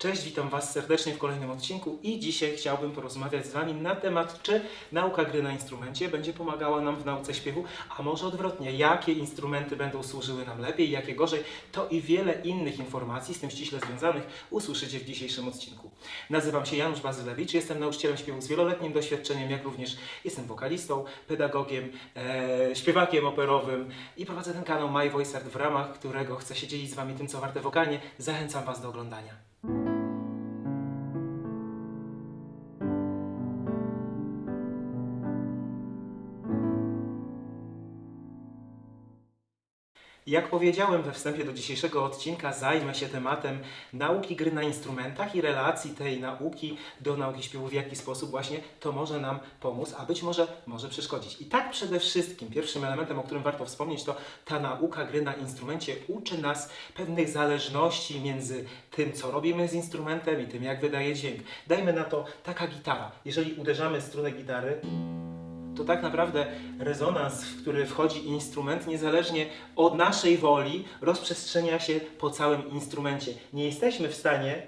Cześć, witam Was serdecznie w kolejnym odcinku i dzisiaj chciałbym porozmawiać z Wami na temat, czy nauka gry na instrumencie będzie pomagała nam w nauce śpiewu, a może odwrotnie, jakie instrumenty będą służyły nam lepiej, jakie gorzej, to i wiele innych informacji z tym ściśle związanych usłyszycie w dzisiejszym odcinku. Nazywam się Janusz Bazylewicz, jestem nauczycielem śpiewu z wieloletnim doświadczeniem, jak również jestem wokalistą, pedagogiem, e, śpiewakiem operowym i prowadzę ten kanał My Voice Art, w ramach którego chcę się dzielić z Wami tym, co warte wokalnie. Zachęcam Was do oglądania. Jak powiedziałem we wstępie do dzisiejszego odcinka, zajmę się tematem nauki gry na instrumentach i relacji tej nauki do nauki śpiewu, w jaki sposób właśnie to może nam pomóc, a być może może przeszkodzić. I tak przede wszystkim pierwszym elementem, o którym warto wspomnieć, to ta nauka gry na instrumencie uczy nas pewnych zależności między tym, co robimy z instrumentem i tym, jak wydaje dźwięk. Dajmy na to taka gitara. Jeżeli uderzamy strunę gitary, to tak naprawdę rezonans, w który wchodzi instrument, niezależnie od naszej woli, rozprzestrzenia się po całym instrumencie. Nie jesteśmy w stanie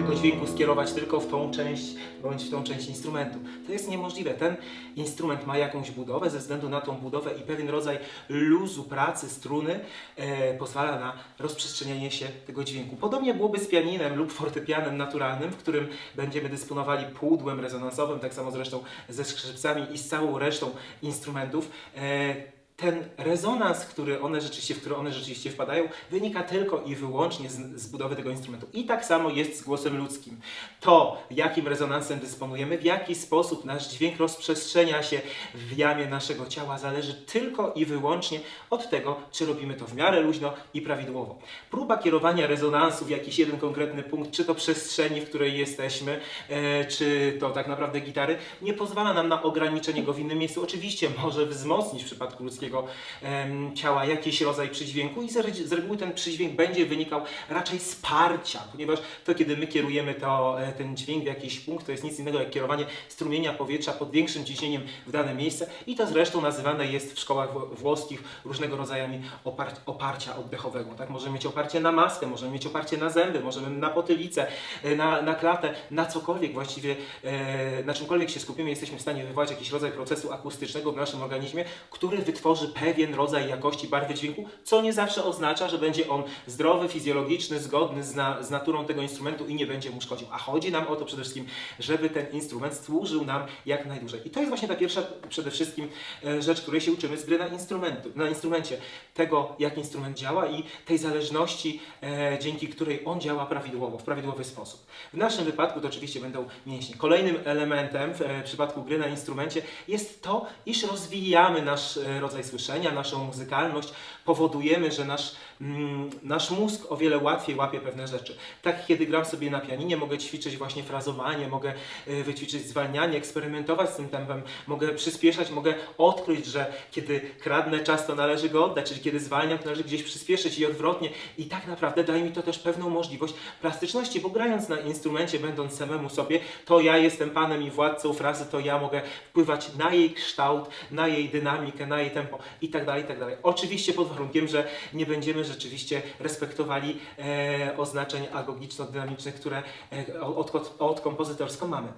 tego dźwięku skierować tylko w tą część, bądź w tą część instrumentu. To jest niemożliwe. Ten instrument ma jakąś budowę, ze względu na tą budowę i pewien rodzaj luzu pracy struny e, pozwala na rozprzestrzenianie się tego dźwięku. Podobnie byłoby z pianinem lub fortepianem naturalnym, w którym będziemy dysponowali pudłem rezonansowym, tak samo zresztą ze skrzypcami i z całą resztą instrumentów. E, ten rezonans, który one rzeczywiście, w który one rzeczywiście wpadają, wynika tylko i wyłącznie z, z budowy tego instrumentu. I tak samo jest z głosem ludzkim. To, jakim rezonansem dysponujemy, w jaki sposób nasz dźwięk rozprzestrzenia się w jamie naszego ciała, zależy tylko i wyłącznie od tego, czy robimy to w miarę luźno i prawidłowo. Próba kierowania rezonansu w jakiś jeden konkretny punkt, czy to przestrzeni, w której jesteśmy, e, czy to tak naprawdę gitary, nie pozwala nam na ograniczenie go w innym miejscu. Oczywiście może wzmocnić w przypadku ludzkiego em, ciała jakiś rodzaj przydźwięku i z, z reguły ten przydźwięk będzie wynikał raczej z parcia, ponieważ to, kiedy my kierujemy to, e, ten dźwięk w jakiś punkt, to jest nic innego jak kierowanie strumienia powietrza pod większym ciśnieniem w dane miejsce i to zresztą nazywane jest w szkołach wło- włoskich różnego rodzajami opar- oparcia oddechowego. Tak? Możemy mieć oparcie na maskę, możemy mieć oparcie na zęby, możemy na potylicę, e, na, na klatę, na cokolwiek właściwie, e, na czymkolwiek się skupimy, jesteśmy w stanie wywołać jakiś rodzaj procesu akustycznego w naszym organizmie, który wytworzy pewien rodzaj jakości barwy dźwięku, co nie zawsze oznacza, że będzie on zdrowy, fizjologiczny, zgodny z, na, z naturą tego instrumentu i nie będzie mu szkodził. A chodzi nam o to przede wszystkim, żeby ten instrument służył nam jak najdłużej. I to jest właśnie ta pierwsza przede wszystkim e, rzecz, której się uczymy z gry na, instrumentu, na instrumencie. Tego, jak instrument działa i tej zależności, e, dzięki której on działa prawidłowo, w prawidłowy sposób. W naszym wypadku to oczywiście będą mięśnie. Kolejnym elementem w e, przypadku gry na instrumencie jest to, iż rozwijamy nasz e, rodzaj słyszenia, naszą muzykalność, powodujemy, że nasz, mm, nasz mózg o wiele łatwiej łapie pewne rzeczy. Tak, kiedy gram sobie na pianinie, mogę ćwiczyć właśnie frazowanie, mogę e, wyćwiczyć zwalnianie, eksperymentować z tym tempem, mogę przyspieszać, mogę odkryć, że kiedy kradnę czas, to należy go oddać, czyli kiedy zwalniam, to należy gdzieś przyspieszyć i odwrotnie. I tak naprawdę daje mi to też pewną możliwość plastyczności, bo grając na instrumencie, będąc samemu sobie, to ja jestem panem i władcą frazy, to ja mogę wpływać na jej kształt, na jej dynamikę, na jej tempo i tak dalej, i tak dalej. Oczywiście pod że nie będziemy rzeczywiście respektowali e, oznaczeń agogiczno-dynamicznych, które e, od, od, od kompozytorsko mamy.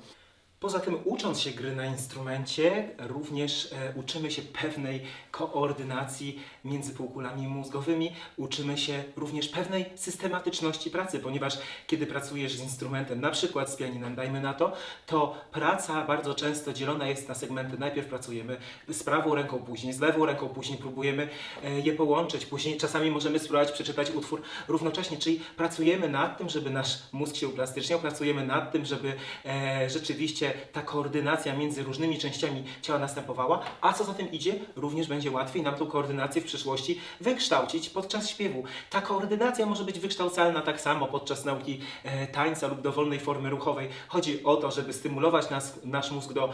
Poza tym, ucząc się gry na instrumencie, również e, uczymy się pewnej koordynacji między półkulami mózgowymi, uczymy się również pewnej systematyczności pracy, ponieważ kiedy pracujesz z instrumentem, na przykład z pianinem, dajmy na to, to praca bardzo często dzielona jest na segmenty. Najpierw pracujemy z prawą ręką, później z lewą ręką, później próbujemy e, je połączyć, później czasami możemy spróbować przeczytać utwór równocześnie, czyli pracujemy nad tym, żeby nasz mózg się uplastyczniał, pracujemy nad tym, żeby e, ta koordynacja między różnymi częściami ciała następowała, a co za tym idzie, również będzie łatwiej nam tą koordynację w przyszłości wykształcić podczas śpiewu. Ta koordynacja może być wykształcalna tak samo podczas nauki e, tańca lub dowolnej formy ruchowej. Chodzi o to, żeby stymulować nas, nasz mózg do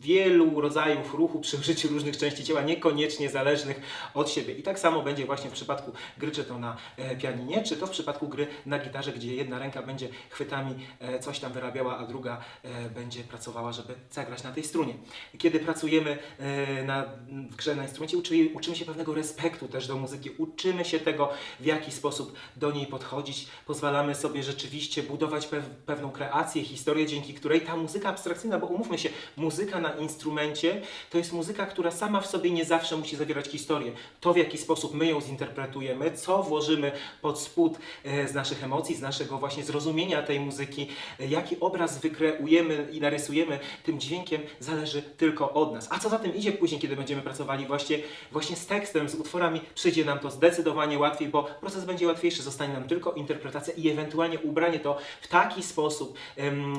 wielu rodzajów ruchu przy użyciu różnych części ciała, niekoniecznie zależnych od siebie. I tak samo będzie właśnie w przypadku gry, czy to na e, pianinie, czy to w przypadku gry na gitarze, gdzie jedna ręka będzie chwytami e, coś tam wyrabiała, a druga e, będzie pracowała, żeby zagrać na tej strunie. Kiedy pracujemy na, w grze na instrumencie, uczymy, uczymy się pewnego respektu też do muzyki, uczymy się tego, w jaki sposób do niej podchodzić, pozwalamy sobie rzeczywiście budować pew, pewną kreację, historię, dzięki której ta muzyka abstrakcyjna, bo umówmy się, muzyka na instrumencie to jest muzyka, która sama w sobie nie zawsze musi zawierać historię. To, w jaki sposób my ją zinterpretujemy, co włożymy pod spód e, z naszych emocji, z naszego właśnie zrozumienia tej muzyki, e, jaki obraz wykreujemy i narysujemy tym dźwiękiem, zależy tylko od nas. A co za tym idzie później, kiedy będziemy pracowali właśnie, właśnie z tekstem, z utworami, przyjdzie nam to zdecydowanie łatwiej, bo proces będzie łatwiejszy, zostanie nam tylko interpretacja i ewentualnie ubranie to w taki sposób,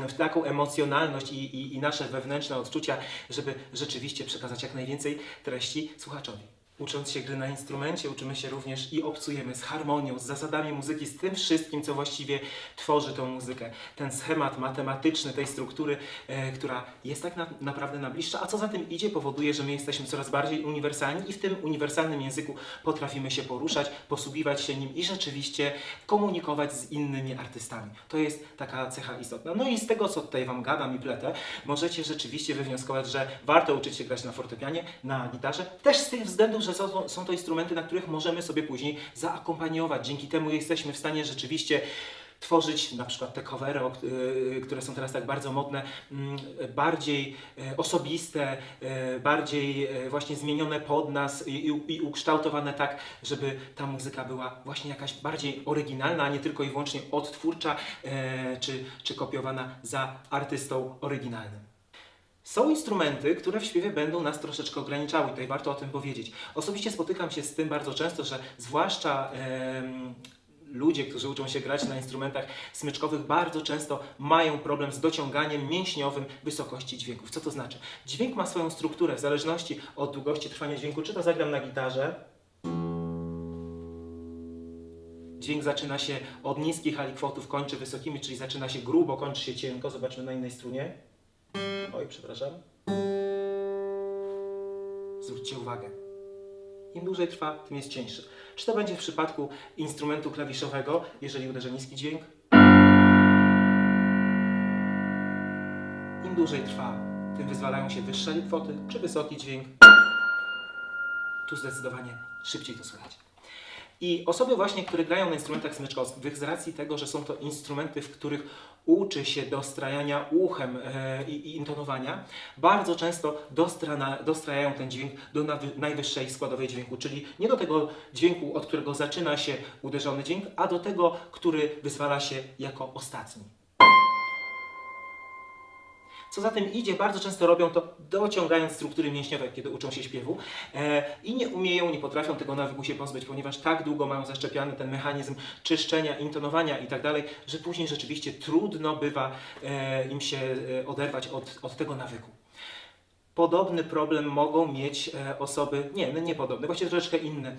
w taką emocjonalność i, i, i nasze wewnętrzne odczucia, żeby rzeczywiście przekazać jak najwięcej treści słuchaczowi. Ucząc się gry na instrumencie, uczymy się również i obcujemy z harmonią, z zasadami muzyki, z tym wszystkim, co właściwie tworzy tą muzykę. Ten schemat matematyczny tej struktury, e, która jest tak na, naprawdę najbliższa, a co za tym idzie, powoduje, że my jesteśmy coraz bardziej uniwersalni i w tym uniwersalnym języku potrafimy się poruszać, posługiwać się nim i rzeczywiście komunikować z innymi artystami. To jest taka cecha istotna. No i z tego, co tutaj Wam gadam i pletę, możecie rzeczywiście wywnioskować, że warto uczyć się grać na fortepianie, na gitarze, też z tych względów, że są, są to instrumenty, na których możemy sobie później zaakompaniować. Dzięki temu jesteśmy w stanie rzeczywiście tworzyć na przykład te covery, y, które są teraz tak bardzo modne, mm, bardziej e, osobiste, e, bardziej e, właśnie zmienione pod nas i, ukształtowane tak, żeby ta muzyka była właśnie jakaś bardziej oryginalna, a nie tylko i wyłącznie odtwórcza czy, czy kopiowana za artystą oryginalnym. Są instrumenty, które w śpiewie będą nas troszeczkę ograniczały. Tutaj warto o tym powiedzieć. Osobiście spotykam się z tym bardzo często, że zwłaszcza em, ludzie, którzy uczą się grać na instrumentach smyczkowych, bardzo często mają problem z dociąganiem mięśniowym wysokości dźwięków. Co to znaczy? Dźwięk ma swoją strukturę w zależności od długości trwania dźwięku. Czy to zagram na gitarze? Dźwięk zaczyna się od niskich alikwotów, kończy wysokimi, czyli zaczyna się grubo, kończy się cienko. Zobaczmy na innej strunie. Oj, przepraszam. Zwróćcie uwagę. Im dłużej trwa, tym jest cieńszy. Czy to będzie w przypadku instrumentu klawiszowego, jeżeli uderzę niski dźwięk? Im dłużej trwa, tym wyzwalają się wyższe kwoty, czy wysoki dźwięk. Tu zdecydowanie szybciej to słychać. I osoby właśnie, które grają na instrumentach smyczkowych, z racji tego, że są to instrumenty, w których uczy się dostrajania uchem e, i, i intonowania, bardzo często dostrana, dostrajają ten dźwięk do najwyższej składowej dźwięku, czyli nie do tego dźwięku, od którego zaczyna się uderzony dźwięk, a do tego, który wyzwala się jako ostatni. Co za tym idzie, bardzo często robią to dociągając struktury mięśniowe, kiedy uczą się śpiewu e, i nie umieją, nie potrafią tego nawyku się pozbyć, ponieważ tak długo mają zaszczepiany ten mechanizm czyszczenia, intonowania i tak dalej, że później rzeczywiście trudno bywa e, im się e, oderwać od, od tego nawyku. Podobny problem mogą mieć e, osoby, nie, no nie podobny, właściwie troszeczkę inne,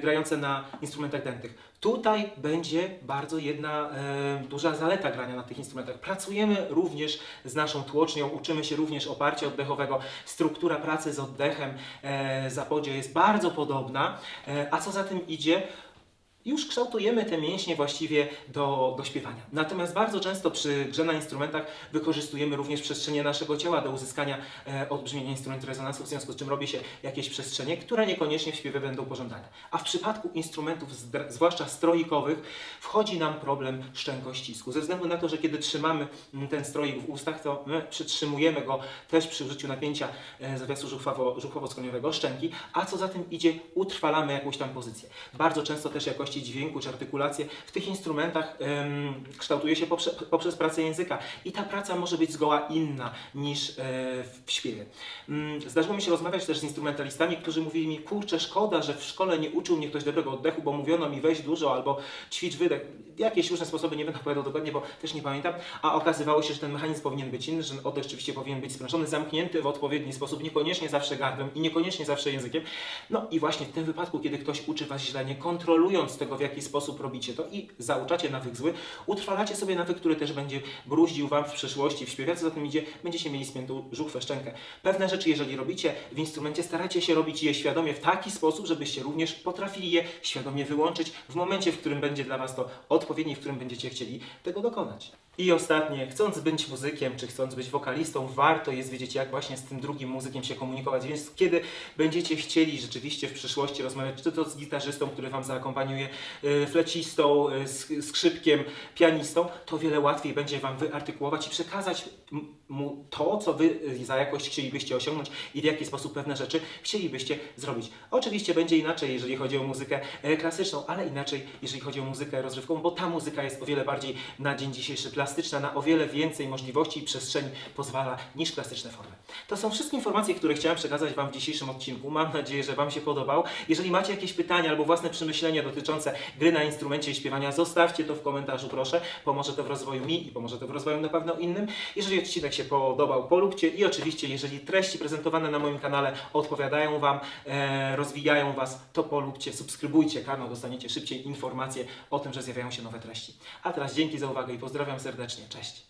grające na instrumentach dętych. Tutaj będzie bardzo jedna e, duża zaleta grania na tych instrumentach. Pracujemy również z naszą tłocznią, uczymy się również oparcia oddechowego. Struktura pracy z oddechem e, zapodzie jest bardzo podobna, a co za tym idzie, już kształtujemy te mięśnie właściwie do, do śpiewania. Natomiast bardzo często przy grze na instrumentach wykorzystujemy również przestrzenie naszego ciała do uzyskania e, odbrzmienia instrumentu rezonansu, w związku z czym robi się jakieś przestrzenie, które niekoniecznie w śpiewie będą pożądane. A w przypadku instrumentów, zwłaszcza stroikowych, wchodzi nam problem szczękościsku. Ze względu na to, że kiedy trzymamy ten stroik w ustach, to my przytrzymujemy go też przy użyciu napięcia e, zawiasu żuchwowo-skroniowego, szczęki, a co za tym idzie, utrwalamy jakąś tam pozycję. Bardzo często też jakości dźwięku czy artykulację w tych instrumentach em, kształtuje się poprze, poprzez pracę języka i ta praca może być zgoła inna niż e, w śpiewie. Mm, Zdarzyło mi się rozmawiać też z instrumentalistami, którzy mówili mi, kurczę, szkoda, że w szkole nie uczył mnie ktoś dobrego oddechu, bo mówiono mi weź dużo albo ćwicz wydech. Jakieś różne sposoby, nie będę opowiadał dokładnie, bo też nie pamiętam, a okazywało się, że ten mechanizm powinien być inny, że oddech rzeczywiście powinien być sprężony, zamknięty w odpowiedni sposób, niekoniecznie zawsze gardłem i niekoniecznie zawsze językiem. No i właśnie w tym wypadku, kiedy ktoś uczy Was źle, nie kontrolując tego, w jaki sposób robicie to i zauczacie nawyk zły, utrwalacie sobie nawyk, który też będzie bruździł Wam w przyszłości, w śpiewie, co za tym idzie, będziecie mieli spiętą żuchwę szczękę. Pewne rzeczy, jeżeli robicie w instrumencie, starajcie się robić je świadomie w taki sposób, żebyście również potrafili je świadomie wyłączyć w momencie, w którym będzie dla Was to odpowiedni, w którym będziecie chcieli tego dokonać. I ostatnie, chcąc być muzykiem, czy chcąc być wokalistą, warto jest wiedzieć, jak właśnie z tym drugim muzykiem się komunikować. Więc kiedy będziecie chcieli rzeczywiście w przyszłości rozmawiać, czy to z gitarzystą, który Wam zaakompaniuje, y, flecistą, y, sk- skrzypkiem, pianistą, to wiele łatwiej będzie Wam wyartykułować i przekazać mu to, co Wy y, za jakość chcielibyście osiągnąć i w jaki sposób pewne rzeczy chcielibyście zrobić. Oczywiście będzie inaczej, jeżeli chodzi o muzykę e, klasyczną, ale inaczej, jeżeli chodzi o muzykę rozrywkową, bo ta muzyka jest o wiele bardziej na dzień dzisiejszy plastyczna, na o wiele więcej możliwości i przestrzeni pozwala niż klasyczne formy. To są wszystkie informacje, które chciałem przekazać Wam w dzisiejszym odcinku. Mam nadzieję, że Wam się podobał. Jeżeli macie jakieś pytania albo własne przemyślenia dotyczące gry na instrumencie i śpiewania, zostawcie to w komentarzu, proszę. Pomoże to w rozwoju mi i pomoże to w rozwoju na pewno innym. Jeżeli odcinek się podobał, polubcie i oczywiście, jeżeli treści prezentowane na moim kanale odpowiadają Wam, e, rozwijają Was, to polubcie, subskrybujcie kanał, dostaniecie szybciej informacje o tym, że zjawiają się nowe treści. A teraz dzięki za uwagę i pozdrawiam serdecznie. Cześć!